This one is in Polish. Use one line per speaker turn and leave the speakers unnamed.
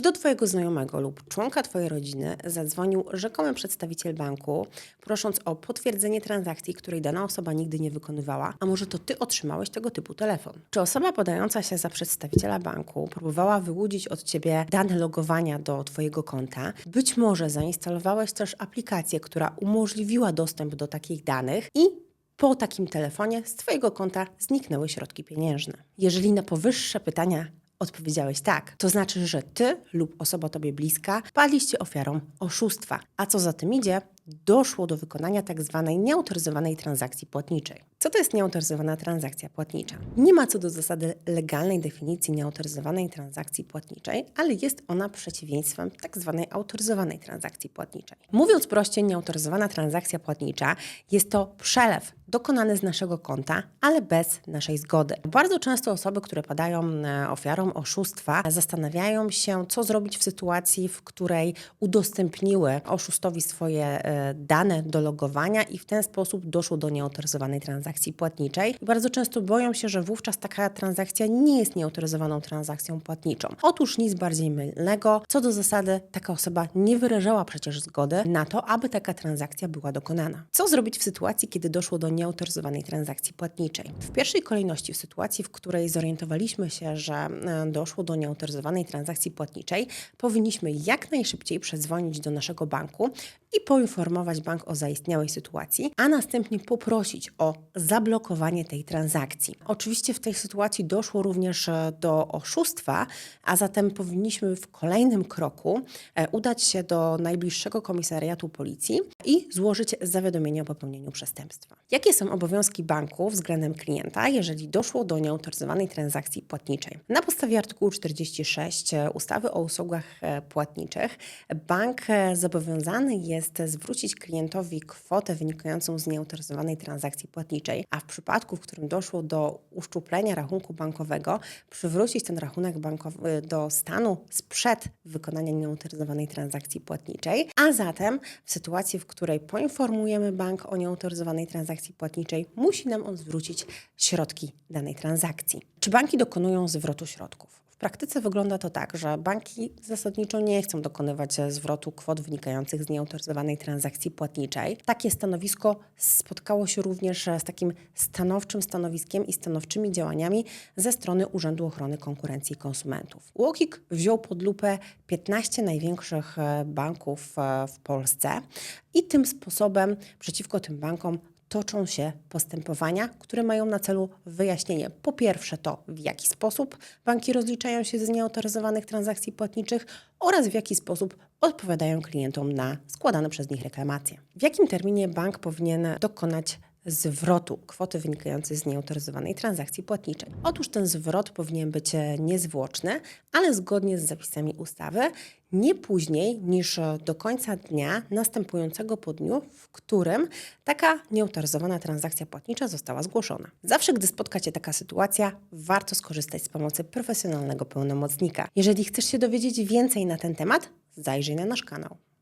Czy do Twojego znajomego lub członka Twojej rodziny zadzwonił rzekomy przedstawiciel banku, prosząc o potwierdzenie transakcji, której dana osoba nigdy nie wykonywała? A może to Ty otrzymałeś tego typu telefon? Czy osoba podająca się za przedstawiciela banku próbowała wyłudzić od Ciebie dane logowania do Twojego konta? Być może zainstalowałeś też aplikację, która umożliwiła dostęp do takich danych i po takim telefonie z Twojego konta zniknęły środki pieniężne. Jeżeli na powyższe pytania odpowiedziałeś tak, to znaczy, że Ty lub osoba Tobie bliska padliście ofiarą oszustwa. A co za tym idzie, doszło do wykonania tak zwanej nieautoryzowanej transakcji płatniczej. Co to jest nieautoryzowana transakcja płatnicza? Nie ma co do zasady legalnej definicji nieautoryzowanej transakcji płatniczej, ale jest ona przeciwieństwem tak zwanej autoryzowanej transakcji płatniczej. Mówiąc prościej, nieautoryzowana transakcja płatnicza jest to przelew dokonany z naszego konta, ale bez naszej zgody. Bardzo często osoby, które padają e, ofiarą oszustwa, zastanawiają się, co zrobić w sytuacji, w której udostępniły oszustowi swoje e, dane do logowania i w ten sposób doszło do nieautoryzowanej transakcji płatniczej. Bardzo często boją się, że wówczas taka transakcja nie jest nieautoryzowaną transakcją płatniczą. Otóż nic bardziej mylnego. Co do zasady, taka osoba nie wyrażała przecież zgody na to, aby taka transakcja była dokonana. Co zrobić w sytuacji, kiedy doszło do nieautoryzowanej transakcji płatniczej? W pierwszej kolejności, w sytuacji, w której zorientowaliśmy się, że e, doszło do nieautoryzowanej transakcji płatniczej, powinniśmy jak najszybciej przedzwonić do naszego banku i poinformować bank o zaistniałej sytuacji, a następnie poprosić o zablokowanie tej transakcji. Oczywiście w tej sytuacji doszło również e, do oszustwa, a zatem powinniśmy w kolejnym kroku e, udać się do najbliższego komisariatu policji i złożyć zawiadomienie o popełnieniu przestępstwa. Jakie są obowiązki banku względem klienta, jeżeli doszło do nieautoryzowanej transakcji płatniczej? Na podstawie artykułu 46 ustawy o usługach e, płatniczych bank e, zobowiązany jest zwrócić klientowi kwotę wynikającą z nieautoryzowanej transakcji płatniczej, a w przypadku, w którym doszło do uszczuplenia rachunku bankowego, przywrócić ten rachunek bankowy do stanu sprzed wykonania nieautoryzowanej transakcji płatniczej, a zatem w sytuacji, w której poinformujemy bank o nieautoryzowanej transakcji płatniczej, musi nam on zwrócić środki danej transakcji. Czy banki dokonują zwrotu środków? W praktyce wygląda to tak, że banki zasadniczo nie chcą dokonywać zwrotu kwot wynikających z nieautoryzowanej transakcji płatniczej. Takie stanowisko spotkało się również z takim stanowczym stanowiskiem i stanowczymi działaniami ze strony Urzędu Ochrony Konkurencji i Konsumentów. UOKiK wziął pod lupę 15 największych e, banków e, w Polsce i tym sposobem przeciwko tym bankom toczą się postępowania, które mają na celu wyjaśnienie po pierwsze to, w jaki sposób banki rozliczają się z nieautoryzowanych transakcji płatniczych oraz w jaki sposób odpowiadają klientom na składane przez nich reklamacje. W jakim terminie bank powinien dokonać zwrotu kwoty wynikającej z nieautoryzowanej transakcji płatniczej. Otóż ten zwrot powinien być e, niezwłoczny, ale zgodnie z zapisami ustawy nie później niż e, do końca dnia następującego po dniu, w którym taka nieautoryzowana transakcja płatnicza została zgłoszona. Zawsze, gdy spotka Cię taka sytuacja, warto skorzystać z pomocy profesjonalnego pełnomocnika. Jeżeli chcesz się dowiedzieć więcej na ten temat, zajrzyj na nasz kanał.